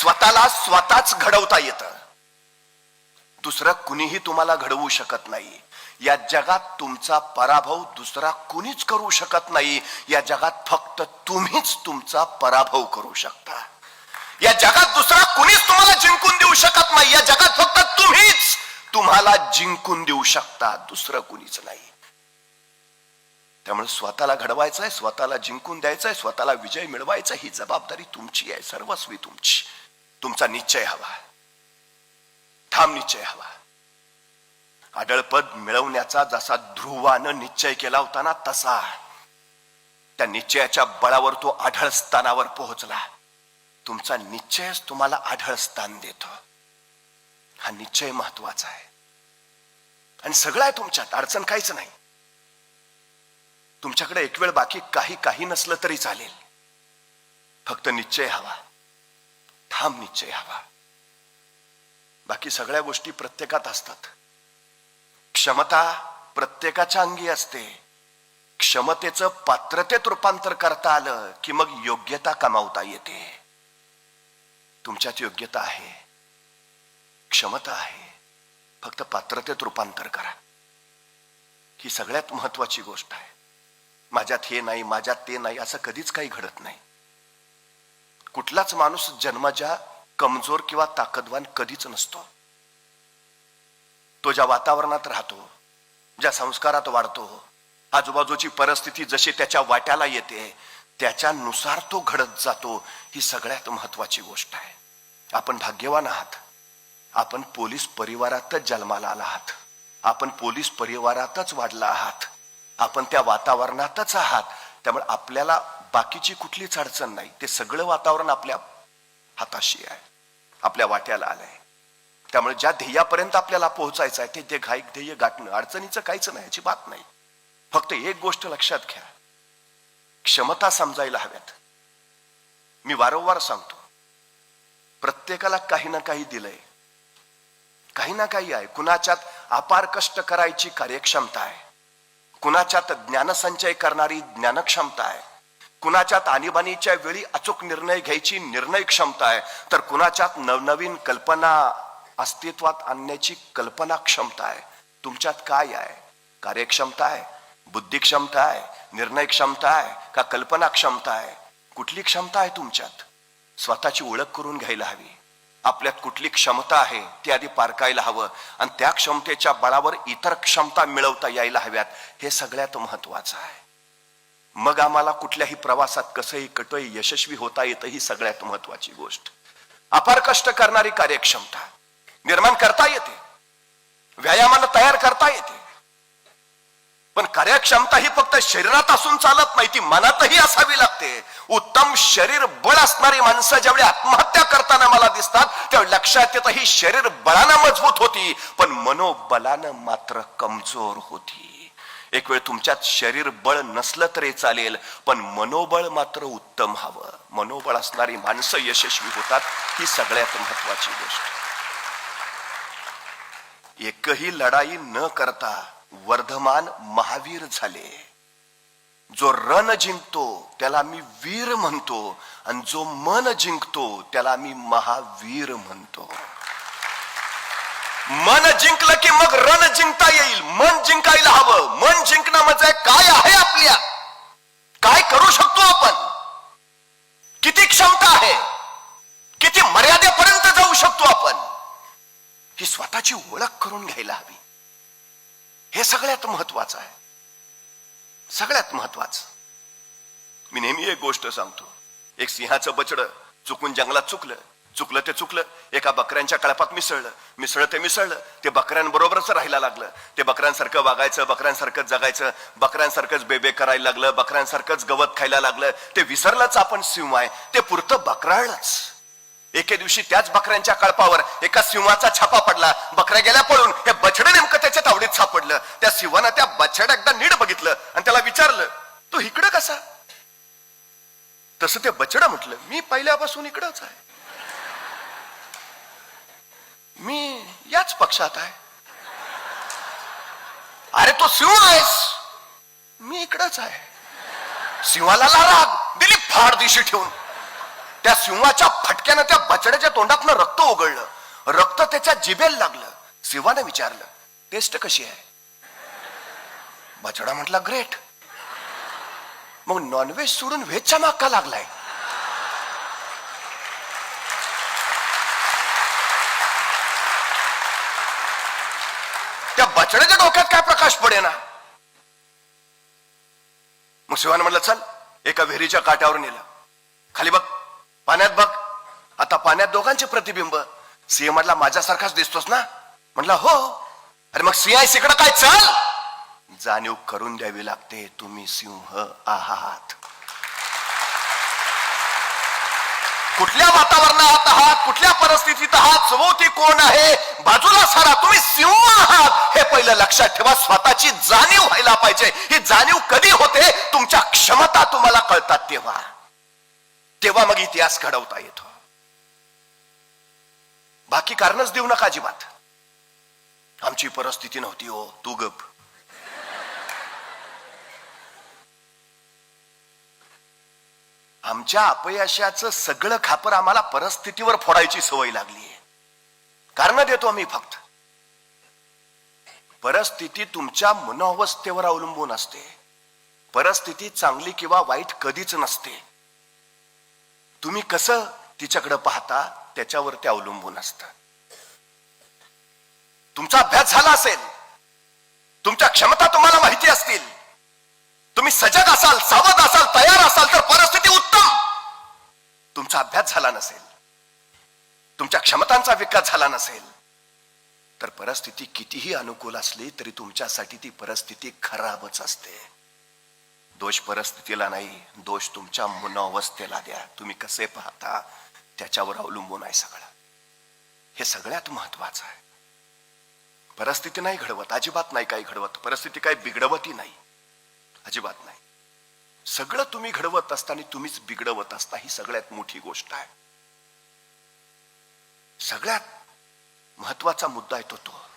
स्वतःला स्वतःच घडवता येतं. दुसरं कुणीही तुम्हाला घडवू शकत नाही. या जगात तुमचा पराभव दुसरा कुणीच करू शकत नाही. या जगात फक्त तुम्हीच तुमचा पराभव करू शकता. या जगात दुसरा कुणीच तुम्हाला जिंकून देऊ शकत नाही. या जगात फक्त तुम्हीच तुम्हाला जिंकून देऊ शकता. दुसरं कुणीच नाही. त्यामुळे स्वतःला घडवायचं आहे स्वतःला जिंकून द्यायचं आहे स्वतःला विजय मिळवायचा ही जबाबदारी तुमची आहे सर्वस्वी तुमची. तुमचा निश्चय हवा. ठाम निश्चय हवा. आडळपद मिळवण्याचा जसा ध्रुवानं निश्चय केला होता ना तसा त्या निश्चयाच्या बळावर तो आढळ स्थानावर पोहोचला. तुमचा निश्चयच तुम्हाला आढळ स्थान देतो. हा निश्चय महत्त्वाचा आहे. आणि सगळं आहे तुमच्यात अडचण काहीच नाही. तुमच्याकडे एक वेळ बाकी काही काही नसलं तरी चालेल. फक्त निश्चय हवा. ठाम निश्चय हवा बाकी सगळ्या गोष्टी प्रत्येकात असतात. क्षमता प्रत्येकाच्या अंगी असते. क्षमतेचं पात्रतेत रूपांतर करता आलं की मग योग्यता कमावता येते. तुमच्यात योग्यता आहे. क्षमता आहे. फक्त पात्रतेत रूपांतर करा. ही सगळ्यात महत्वाची गोष्ट आहे. माझ्यात हे नाही माझ्यात ते नाही असं कधीच काही घडत नाही. कुठलाच माणूस जन्माच्या कमजोर किंवा ताकदवान कधीच नसतो. तो ज्या वातावरणात राहतो ज्या संस्कारात वाढतो आजूबाजूची परिस्थिती जशी त्याच्या वाट्याला येते त्याच्यानुसार तो घडत जातो ही सगळ्यात महत्वाची गोष्ट आहे. आपण भाग्यवान आहात. आपण पोलीस परिवारातच जन्माला आला आहात. आपण पोलीस परिवारातच वाढला आहात. आपण त्या वातावरणातच आहात. त्यामुळे आपल्याला बाकीची कुठलीच अडचण नाही. ते सगळं वातावरण आपल्या हाताशी आहे. आपल्या वाट्याला आलंय. त्यामुळे ज्या ध्येयापर्यंत आपल्याला पोहोचायचं आहे ते ते घाईक ध्येय गाठणं अडचणीचं काहीच नाही याची बात नाही. फक्त एक गोष्ट लक्षात घ्या. क्षमता समजायला हव्यात. मी वारंवार सांगतो. प्रत्येकाला काही ना काही दिलंय. काही ना काही आहे. कुणाच्यात अपार कष्ट करायची कार्यक्षमता आहे. कुणाच्यात ज्ञानसंचय करणारी ज्ञानक्षमता आहे. कुणाच्यात आणीबाणीच्या वेळी अचूक निर्णय घ्यायची निर्णय क्षमता आहे तर कुणाच्यात नवनवीन कल्पना अस्तित्वात आणण्याची कल्पना क्षमता आहे. तुमच्यात काय आहे? कार्यक्षमता आहे? बुद्धी क्षमता आहे? निर्णय क्षमता आहे? का कल्पना क्षमता आहे? कुठली क्षमता आहे तुमच्यात? स्वतःची ओळख करून घ्यायला हवी. आपल्यात कुठली क्षमता आहे ती आधी पारकायला हवं. आणि त्या क्षमतेच्या बळावर इतर क्षमता मिळवता यायला हव्यात. हे सगळ्यात महत्वाचं आहे. मग आम्हाला कुठल्याही प्रवासात कसंही कटोय यशस्वी होता येतं ही सगळ्यात महत्वाची गोष्ट. अपार कष्ट करणारी कार्यक्षमता. निर्माण करता येते. व्यायामाला तयार करता येते. पण कार्यक्षमता ही फक्त शरीरात असून चालत नाही ती मनातही असावी लागते. उत्तम शरीर बळ असणारी माणसं ज्यावेळी आत्महत्या करताना मला दिसतात त्यावेळी लक्षात येतं ही शरीर बळानं मजबूत होती पण मनोबलानं मात्र कमजोर होती. एक वेळ तुमच्यात शरीर बळ नसलं तरी चालेल पण मनोबळ मात्र उत्तम हवं. मनोबळ असणारी माणसं यशस्वी होतात ही सगळ्यात महत्वाची गोष्ट. एकही लढाई न करता वर्धमान महावीर झाले. जो रण जिंकतो त्याला मी वीर म्हणतो आणि जो मन जिंकतो त्याला मी महावीर म्हणतो. मन जिंकलं की मग रण जिंकता येईल. मन जिंकायला हवं. मन जिंकणं म्हणजे काय आहे आपल्या? काय करू शकतो आपण? किती क्षमता आहे? किती मर्यादेपर्यंत जाऊ शकतो आपण? ही स्वतःची ओळख करून घ्यायला हवी. हे सगळ्यात महत्वाचं आहे. सगळ्यात महत्वाचं मी नेहमी एक गोष्ट सांगतो. एक सिंहाचं बचड चुकून जंगलात चुकलं. चुकलं ते चुकलं. एका बकऱ्यांच्या कळपात मिसळलं. मिसळलं ते मिसळलं. ते बकऱ्यांबरोबरच राहायला लागलं. ते बकऱ्यांसारखं वागायचं बकऱ्यांसारखंच जगायचं बकऱ्यांसारखंच बेबे करायला लागलं बकऱ्यांसारखंच गवत खायला लागलं. ते विसरलंच आपण सिंह ते पुरतं बकराळलंच एके दिवशी त्याच बकऱ्यांच्या कळपावर एका सिंहाचा छापा पडला. बकऱ्या गेल्या पळून हे बछड नेमकं त्याच्या तावडीत सापडलं. त्या सिंहानं त्या बछड एकदा नीट बघितलं आणि त्याला विचारलं तो इकडं कसा? तसं ते बछडं म्हटलं मी पहिल्यापासून इकडंच आहे. मी याच पक्षात आहे. अरे तो सिंह आहेस. मी इकडच आहे. शिवाला राग दिली फाड दिशी ठेवून. त्या सिंहाच्या फटक्यानं त्या बछड्याच्या तोंडातनं रक्त ओघळलं रक्त त्याच्या जिभेला लागलं. शिवाने विचारलं टेस्ट कशी आहे? बछडा म्हटला ग्रेट. मग नॉनव्हेज सोडून व्हेजच्या माग का लागलाय. त्या बछड्याच्या डोक्यात काय प्रकाश पडे ना मग शिवाने म्हटलं चल एका विहिरीच्या काट्यावर नेलं. खाली बघ पाण्यात बघ. आता पाण्यात दोघांचे प्रतिबिंब. सिंह म्हटला माझ्यासारखाच दिसतोस ना? म्हटला हो. अरे मग सिंह आहे इकडं काय चल. जाणीव करून द्यावी लागते तुम्ही सिंह आहात. कुठल्या वातावरणात आहात कुठल्या परिस्थितीत आहात सभोवती कोण आहे? बाजूला सारा तुम्ही सिंह आहात. हे पहिलं लक्षात ठेवा स्वतःची जाणीव व्हायला पाहिजे. ही जाणीव कधी होते? तुमच्या क्षमता तुम्हाला कळतात तेव्हा. तेव्हा मग इतिहास घडवता येतो. बाकी कारणच देऊ नका अजिबात. आमची परिस्थिती नव्हती हो तू गप. आमच्या अपयशाचं सगळं खापर आम्हाला परिस्थितीवर फोडायची सवय लागली आहे कारण देतो आम्ही फक्त. परिस्थिती तुमच्या मनोवस्थेवर अवलंबून असते. परिस्थिती चांगली किंवा वाईट कधीच नसते. तुम्ही कसं तिच्याकडे पाहता त्याच्यावर ते अवलंबून असतं. तुमचा अभ्यास झाला असेल. तुमच्या क्षमता तुम्हाला माहिती असतील. तुम्ही सजग असाल सावध असाल तयार असाल तर परिस्थिती उत्तम तुमचा अभ्यास झाला नसेल तुमच्या क्षमतांचा विकास झाला नसेल तर परिस्थिती कितीही अनुकूल असली तरी तुमच्यासाठी ती परिस्थिती खराबच असते. दोष परिस्थितीला नाही दोष तुमच्या मनोवस्थेला द्या. तुम्ही कसे पाहता त्याच्यावर अवलंबून आहे सगळं. हे सगळ्यात महत्वाचं आहे. परिस्थिती नाही घडवत अजिबात नाही काही घडवत. परिस्थिती काही बिघडवती नाही. अजिबात नाही. सगळं तुम्ही घडवत असताना तुम्हीच बिघडवत असता ही सगळ्यात मोठी गोष्ट आहे. सगळ्यात महत्त्वाचा मुद्दा येतो तो.